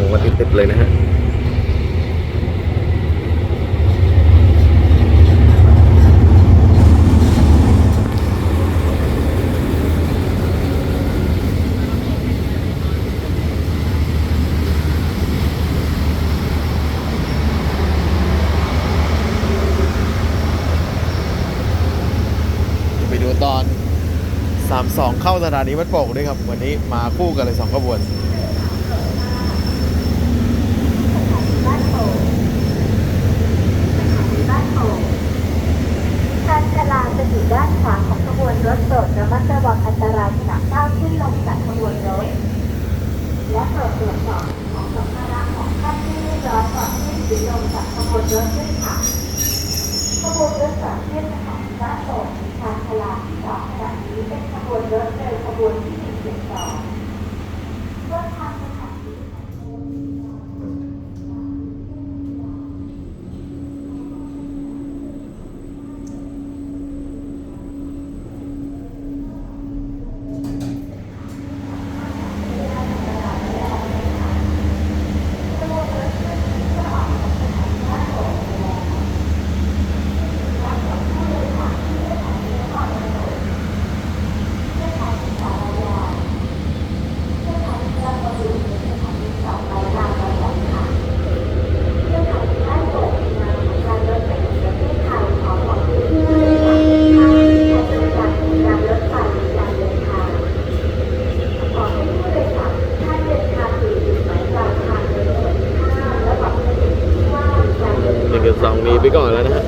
สองไล่หลังวันติดๆเลยนะฮะไปดูตอน 32 เข้าสถานีวัดโป่งด้วยครับ วันนี้มาคู่กันเลยสองขบวน ชานชาลาจะอยู่ด้านขวาของขบวน รถโปรดระมัดระวังอันตรายขณะก้าวขึ้นลงจากขบวนรถ และโปรดตรวจสอบของสัมภาระของท่านที่เรียบร้อยก่อนขึ้นหรือลงจากขบวนรถด้วยค่ะขบวนรถสองเส้นของพระสงฆ์ทางพลาที่สองขณะนี้เป็นขบวนรถเร็วขบวนที่หนึ่งเจ็ดสองรถทางสถานี หนึ่งกับสองมี ไปก่อนแล้วนะ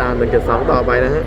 ตามหนึ่งกับสองต่อไปนะฮะ